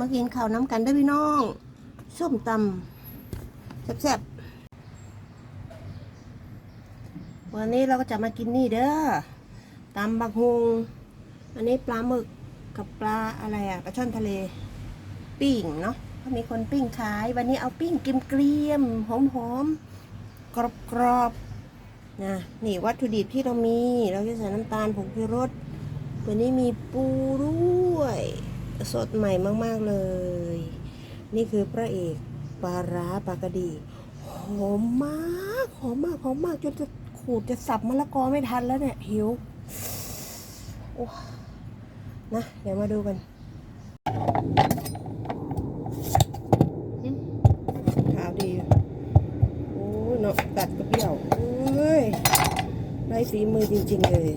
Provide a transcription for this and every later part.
มากินข้าวน้ำกันเด้วยพี่น้องส้มตำแซ่บๆวันนี้เราก็จะมากินนี่เด้อตำบักฮุงอันนี้ปลาหมึกกับปลาอะไรอะปลาช่อนทะเล ปิ้งเนาะก็มีคนปิ้งขาย วันนี้เอาปิ้งเกรียมๆหอมๆกรอบๆนะนี่วัตถุดิบที่เรามี เราจะใส่น้ำตาลผงชูรสวันนี้มีปูด้วย สดใหม่มาก ๆ เลย นี่คือพระเอกปลาร้าปลากระดี หอมมากหอมมากหอมมากจนจะขูดจะสับมะละกอไม่ทันแล้วเนี่ย หิวโอ้นะ เดี๋ยวมาดูกันอืมขาวดี โอ้เนาะตัดกระเบี้ยวเอ้ยได้ฝีมือจริง ๆ เลย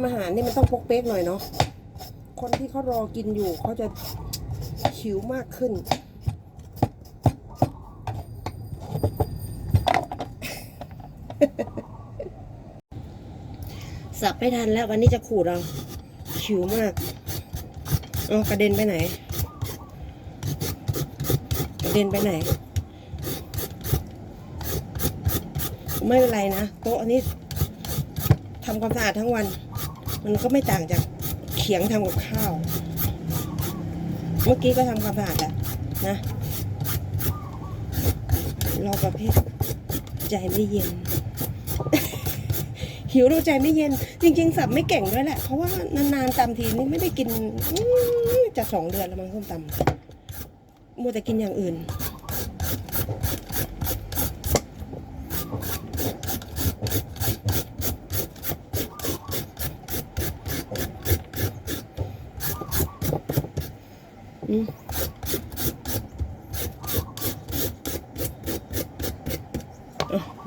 ำอาหารนี่มันต้องพกเป๊กหน่อยเนาะคนที่เขารอกินอยู่เขาจะหิวมากขึ้น สับไม่ทันแล้ววันนี้จะขูดเอาหิวมากเอากระเด็นไปไหน กระเด็นไปไหน ไม่เป็นไรนะ โต๊ะอันนี้ทำความสะอาดทั้งวัน มันก็ไม่ต่างจากเขียงทำกับข้าว เมื่อกี้ก็ทำความสะอาดอะนะรอประเภทใจไม่เย็น หิวเราใจไม่เย็น จริง ๆ สับไม่เก่งด้วยแหละ เพราะว่านานๆตำทีนี่ไม่ได้กินจะสองเดือนแล้วมั้งส้มตำมัวแต่กินอย่างอื่น อืมอะ ปร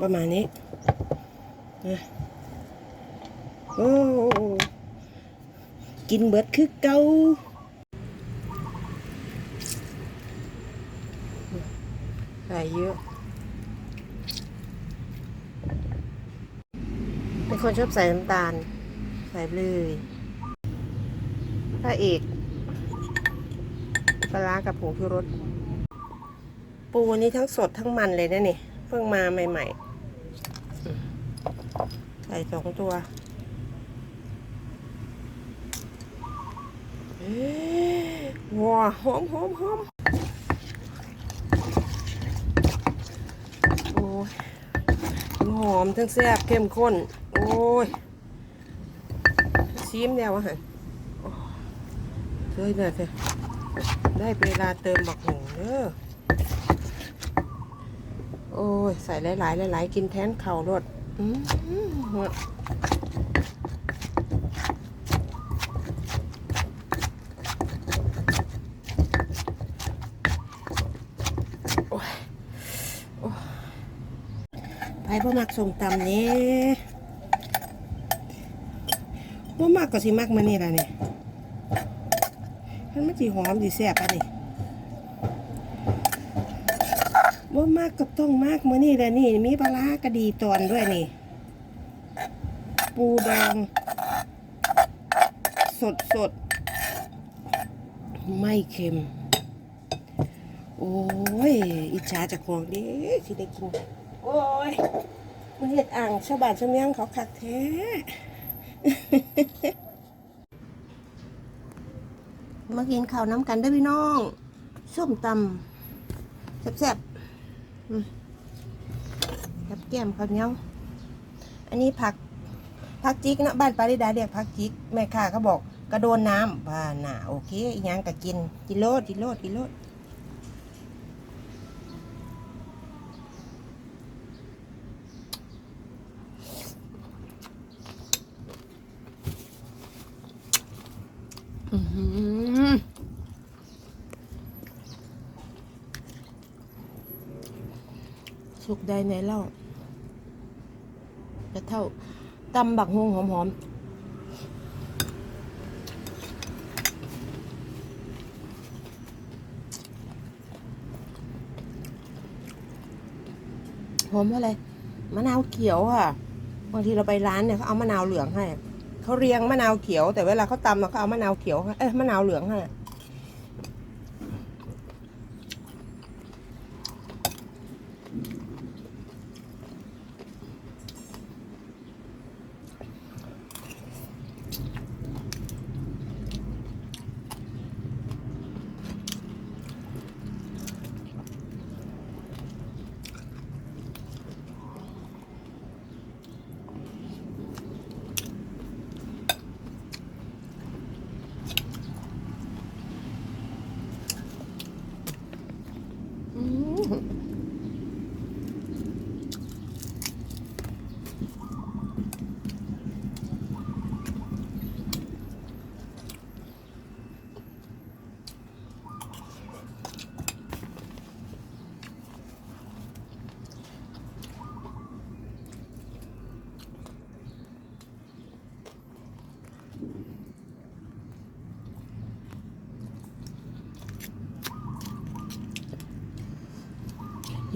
ะมาณนี้นะโอ้กินเบิดคือเกาใส่เยอะเป็นคนชอบใส่น้ำตาล ใส่เลยพระเอก ปลาร้ากับผงชูรสปูนี้ทั้งสดทั้งมันเลยนะนี่ เพิ่งมาใหม่ๆ ใส่สองตัวว้าหอมหอมหอมโอ้ยหอมทั้งแซ่บเข้มข้น โอ้ยชิมแล้วอะฮะโอ้ยเฮ้ยเนี่ยเถอะ ได้เวลาเติมบักหงเด้อโอ้ย ใส่หลายๆหลายๆกินแทนเข่ารดอืมโอ้ยโอ้ยไปพ่อมักส่งตำนี่พ่มักก็สิมักมานี่ละเนี่ย สีหอมสีแซ่บอะนี่ว่ามากก็ต้องมากมือนี่แหละนี่ มีปลากระดีตอนด้วยนี่ ปูดองสดสดไม่เค็ม โอ้ย อิจฉาจากของดิที่ได้กิน โอ้ยมันเห็ดอ่างชาวบ้านชาวเมืองเขาคักแท้ มากินข้าวน้ำกันได้พี่น้องส้มตำแซ่บๆอืมกับแก้มข้าวเหนียวอันนี้ผักผักจิกนะบ้านปาริดาเรียกผักจิกแม่ค้าเขาบอกกระโดนน้ำบ้านน่ะโอเคอยังก็กินกิโลดกิโลดกิโลด ได้ในเล่าจะเท่าตำบักฮวงหอมๆหอมอะไรมะนาวเขียวค่ะบางทีเราไปร้านเนี่ยเขาเอามะนาวเหลืองให้เขาเรียงมะนาวเขียว แต่เวลาเขาตำเราก็เอามะนาวเขียวเอ้ะมะนาวเหลืองให้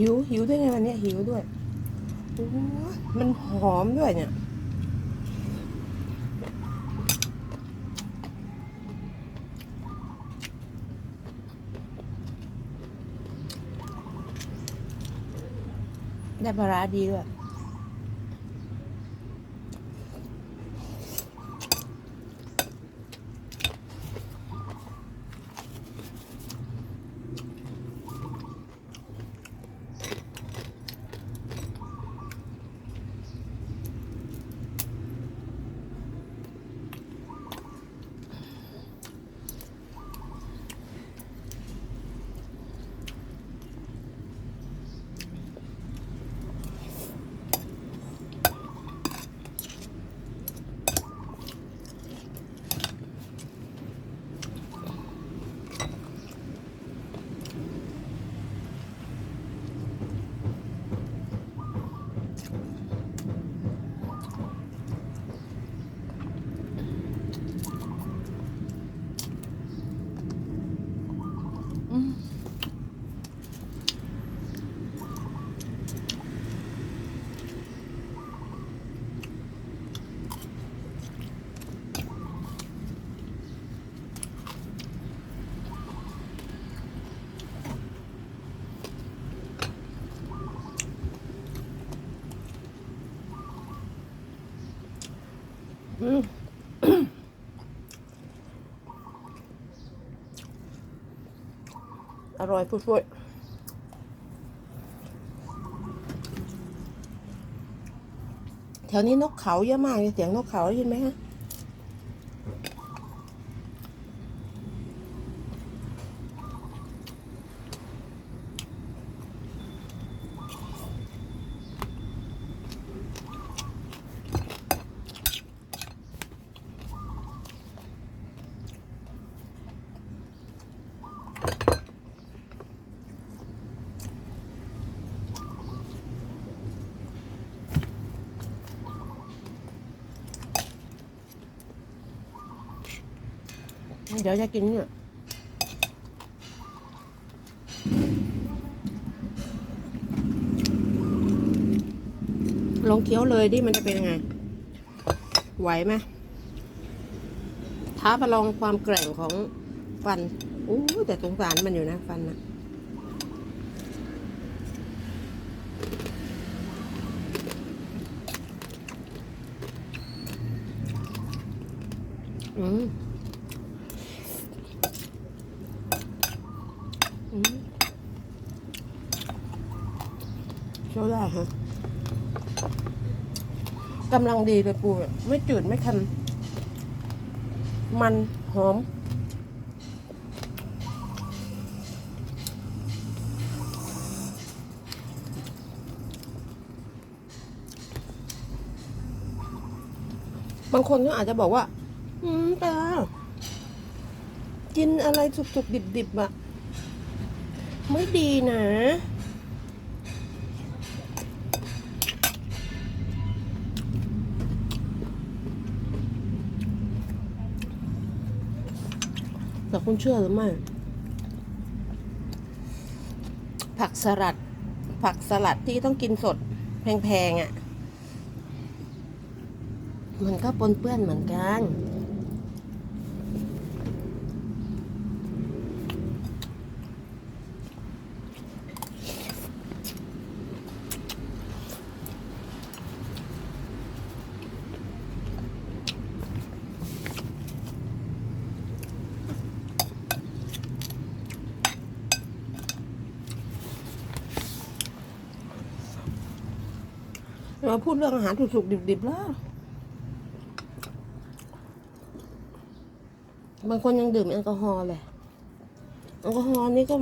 หิวหิวด้วยไงวันนี้หิวด้วยโอ้ยมันหอมด้วยเนี่ยได้ปลาร้าดีด้วย อืมอร่อยฟุดๆแถวนี้นกเขาเยอะมากเลยเสียงนกเขาได้ยินไหมฮะ เดี๋ยวจะกินเนี่ยลองเคี้ยวเลยดิมันจะเป็นยังไง ไหวไหมท้าประลองความแกร่งของฟันอู้แต่สงสารมันอยู่นะ ฟันนะอืม อืมเคี้ยวได้ฮะ กำลังดีเลยปูไม่จืดไม่ค็มมันหอม บางคนก็อาจจะบอกว่า อืมตากินอะไรสุกๆ ดิบๆอะไม่ดีนะ แต่คุณเชื่อหรือไม่ผักสลัด ผักสลัดที่ต้องกินสดแพงๆอะ่ะ มันก็ปนเปื้อนเหมือนกัน มาพูดเรื่องอาหารสุกๆดิบๆแล้วบางคนยังดื่มแอลกอฮอล์เลยแอลกอฮอล์นี่ก็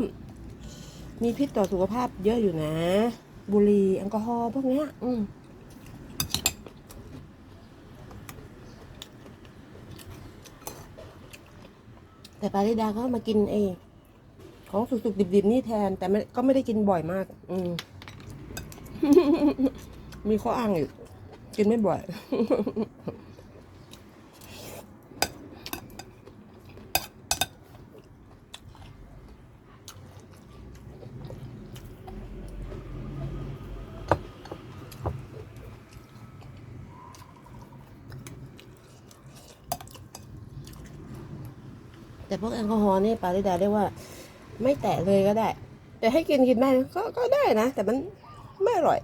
มีพิษต่อสุขภาพเยอะอยู่นะ บุหรี่แอลกอฮอล์พวกเนี้ย อืมแต่ปาริดาก็มากินเองของสุกๆดิบๆนี่แทน แต่ก็ไม่ได้กินบ่อยมาก อืม มีข้ออ้างอยู่กินไม่บ่อย แต่พวกแอลกอฮอล์นี่ปาริดาเรียกว่า ไม่แตะเลยก็ได้ แต่ให้กินกินได้นะก็ก็ได้นะ แต่มันไม่อร่อย